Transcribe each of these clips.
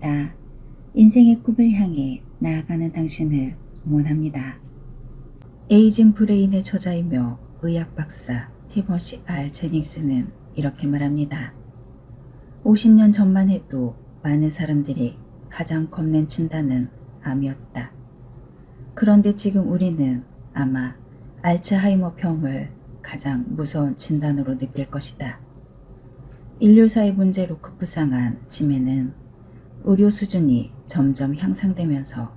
사랑합니다. 인생의 꿈을 향해 나아가는 당신을 응원합니다. 에이징 브레인의 저자이며 의학 박사 티머시 R 제닉스는 이렇게 말합니다. 50년 전만 해도 많은 사람들이 가장 겁낸 진단은 암이었다. 그런데 지금 우리는 아마 알츠하이머 병을 가장 무서운 진단으로 느낄 것이다. 인류사의 문제로 급부상한 치매는 의료 수준이 점점 향상되면서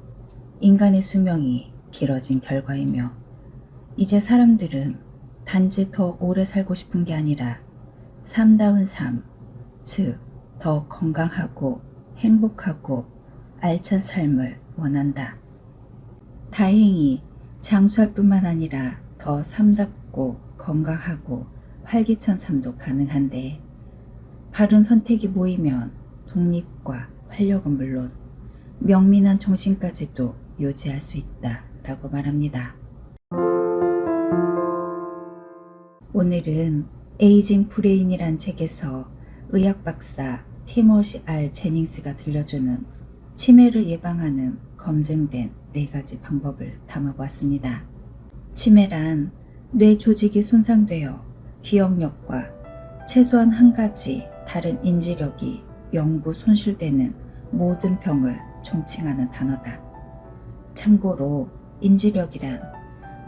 인간의 수명이 길어진 결과이며 이제 사람들은 단지 더 오래 살고 싶은 게 아니라 삶다운 삶, 즉, 더 건강하고 행복하고 알찬 삶을 원한다. 다행히 장수할 뿐만 아니라 더 삶답고 건강하고 활기찬 삶도 가능한데 바른 선택이 모이면 독립과 활력은 물론 명민한 정신까지도 유지할 수 있다 라고 말합니다. 오늘은 에이징 브레인이란 책에서 의학 박사 티머시 R 제닝스가 들려주는 치매를 예방하는 검증된 네 가지 방법을 담아보았습니다. 치매란 뇌 조직이 손상되어 기억력과 최소한 한 가지 다른 인지력이 영구 손실되는 모든 병을 총칭하는 단어다. 참고로 인지력이란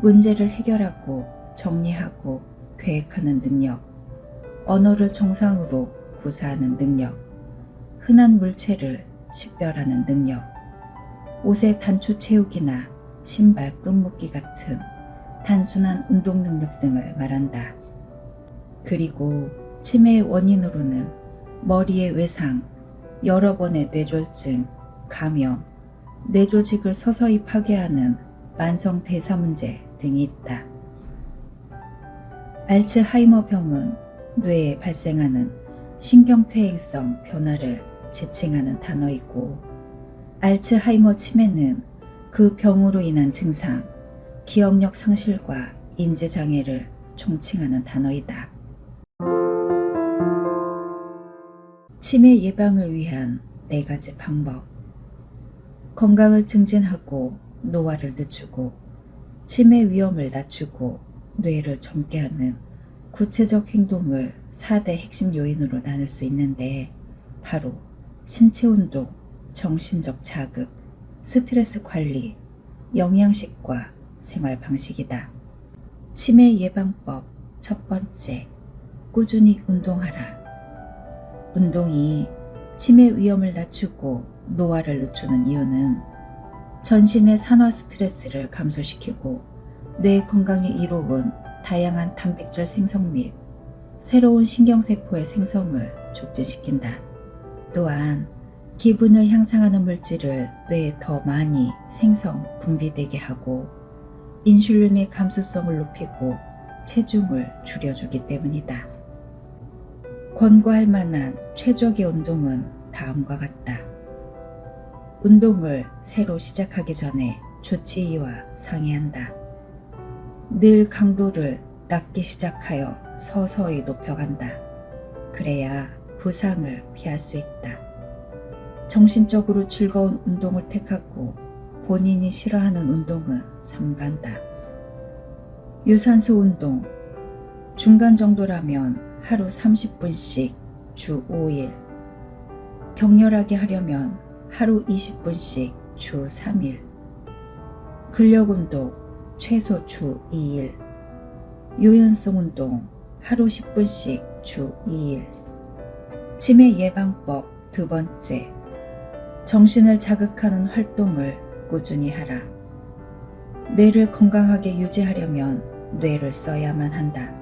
문제를 해결하고 정리하고 계획하는 능력, 언어를 정상으로 구사하는 능력, 흔한 물체를 식별하는 능력, 옷의 단추 채우기나 신발 끈묶기 같은 단순한 운동 능력 등을 말한다. 그리고 치매의 원인으로는 머리의 외상, 여러 번의 뇌졸중, 감염, 뇌조직을 서서히 파괴하는 만성 대사 문제 등이 있다. 알츠하이머 병은 뇌에 발생하는 신경퇴행성 변화를 지칭하는 단어이고, 알츠하이머 치매는 그 병으로 인한 증상, 기억력 상실과 인지장애를 총칭하는 단어이다. 치매 예방을 위한 네 가지 방법. 건강을 증진하고 노화를 늦추고 치매 위험을 낮추고 뇌를 젊게 하는 구체적 행동을 4대 핵심 요인으로 나눌 수 있는데 바로 신체 운동, 정신적 자극, 스트레스 관리, 영양식과 생활 방식이다. 치매 예방법 첫 번째, 꾸준히 운동하라. 운동이 치매 위험을 낮추고 노화를 늦추는 이유는 전신의 산화 스트레스를 감소시키고 뇌 건강에 이로운 다양한 단백질 생성 및 새로운 신경세포의 생성을 촉진시킨다. 또한 기분을 향상하는 물질을 뇌에 더 많이 생성, 분비되게 하고 인슐린의 감수성을 높이고 체중을 줄여주기 때문이다. 권고할 만한 최적의 운동은 다음과 같다. 운동을 새로 시작하기 전에 주치의와 상의한다. 늘 강도를 낮게 시작하여 서서히 높여간다. 그래야 부상을 피할 수 있다. 정신적으로 즐거운 운동을 택하고 본인이 싫어하는 운동은 삼간다. 유산소 운동. 중간 정도라면 하루 30분씩 주 5일. 격렬하게 하려면 하루 20분씩 주 3일. 근력 운동 최소 주 2일. 유연성 운동 하루 10분씩 주 2일. 치매 예방법 두 번째. 정신을 자극하는 활동을 꾸준히 하라. 뇌를 건강하게 유지하려면 뇌를 써야만 한다.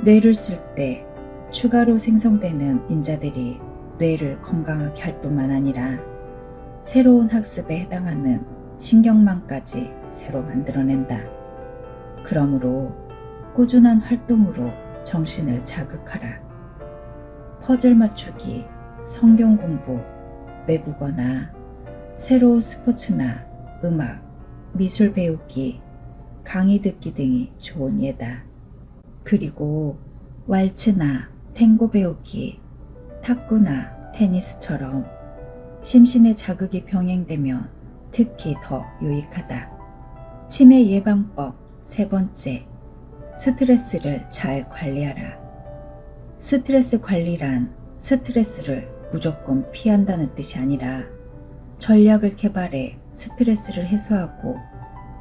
뇌를 쓸 때 추가로 생성되는 인자들이 뇌를 건강하게 할 뿐만 아니라 새로운 학습에 해당하는 신경망까지 새로 만들어낸다. 그러므로 꾸준한 활동으로 정신을 자극하라. 퍼즐 맞추기, 성경 공부, 외국어나 새로운 스포츠나 음악, 미술 배우기, 강의 듣기 등이 좋은 예다. 그리고 왈츠나 탱고 배우기, 탁구나 테니스처럼 심신의 자극이 병행되면 특히 더 유익하다. 치매 예방법 세 번째, 스트레스를 잘 관리하라. 스트레스 관리란 스트레스를 무조건 피한다는 뜻이 아니라 전략을 개발해 스트레스를 해소하고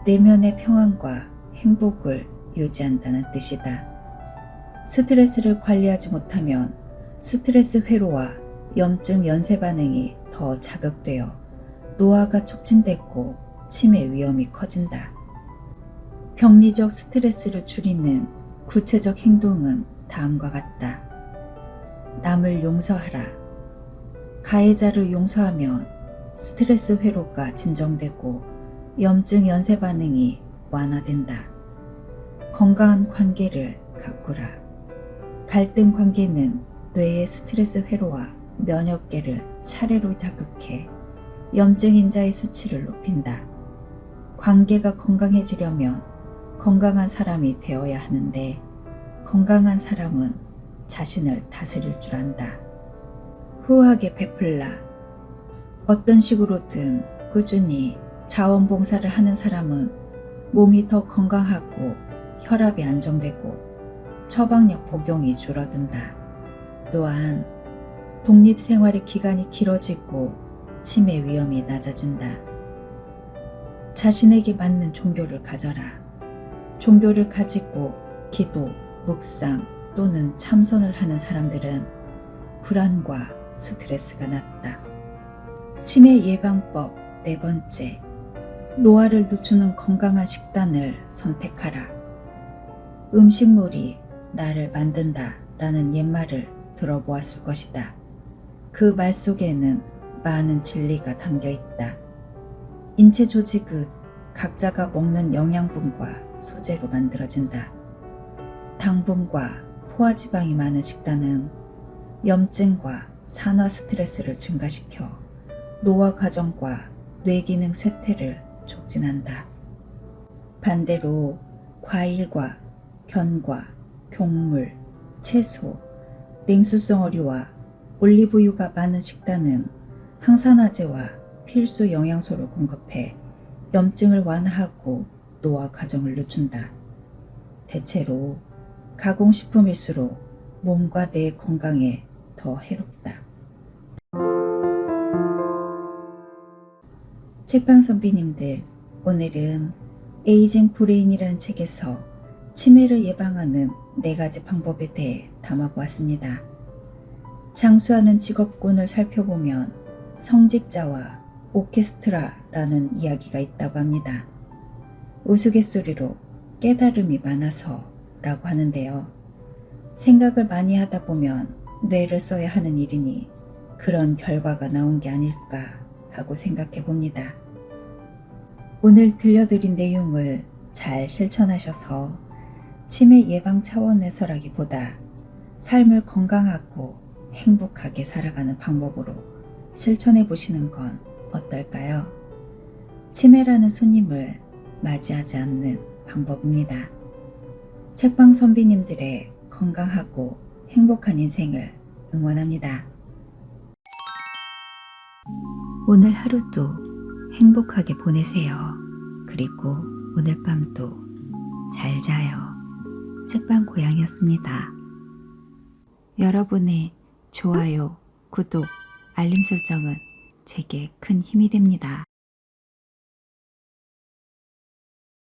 내면의 평안과 행복을 유지한다는 뜻이다. 스트레스를 관리하지 못하면 스트레스 회로와 염증 연쇄 반응이 더 자극되어 노화가 촉진되고 치매 위험이 커진다. 병리적 스트레스를 줄이는 구체적 행동은 다음과 같다. 남을 용서하라. 가해자를 용서하면 스트레스 회로가 진정되고 염증 연쇄 반응이 완화된다. 건강한 관계를 가꾸라. 갈등 관계는 뇌의 스트레스 회로와 면역계를 차례로 자극해 염증 인자의 수치를 높인다. 관계가 건강해지려면 건강한 사람이 되어야 하는데 건강한 사람은 자신을 다스릴 줄 안다. 후하게 베풀라. 어떤 식으로든 꾸준히 자원봉사를 하는 사람은 몸이 더 건강하고 혈압이 안정되고 처방약 복용이 줄어든다. 또한 독립 생활의 기간이 길어지고 치매 위험이 낮아진다. 자신에게 맞는 종교를 가져라. 종교를 가지고 기도, 묵상 또는 참선을 하는 사람들은 불안과 스트레스가 낮다. 치매 예방법 네 번째. 노화를 늦추는 건강한 식단을 선택하라. 음식물이 나를 만든다 라는 옛말을 들어보았을 것이다. 그 말 속에는 많은 진리가 담겨 있다. 인체 조직은 각자가 먹는 영양분과 소재로 만들어진다. 당분과 포화지방이 많은 식단은 염증과 산화 스트레스를 증가시켜 노화 과정과 뇌기능 쇠퇴를 촉진한다. 반대로 과일과 견과, 곡물, 채소, 냉수성 어류와 올리브유가 많은 식단은 항산화제와 필수 영양소를 공급해 염증을 완화하고 노화 과정을 늦춘다. 대체로 가공식품일수록 몸과 뇌 건강에 더 해롭다. 책방 선비님들, 오늘은 에이징 브레인이라는 책에서 치매를 예방하는 네 가지 방법에 대해 담아보았습니다. 장수하는 직업군을 살펴보면 성직자와 오케스트라라는 이야기가 있다고 합니다. 우스갯소리로 깨달음이 많아서 라고 하는데요. 생각을 많이 하다 보면 뇌를 써야 하는 일이니 그런 결과가 나온 게 아닐까 하고 생각해 봅니다. 오늘 들려드린 내용을 잘 실천하셔서 치매 예방 차원에서라기보다 삶을 건강하고 행복하게 살아가는 방법으로 실천해 보시는 건 어떨까요? 치매라는 손님을 맞이하지 않는 방법입니다. 책방 선비님들의 건강하고 행복한 인생을 응원합니다. 오늘 하루도 행복하게 보내세요. 그리고 오늘 밤도 잘 자요. 책방 고양이였습니다. 여러분의 좋아요, 구독, 알림 설정은 제게 큰 힘이 됩니다.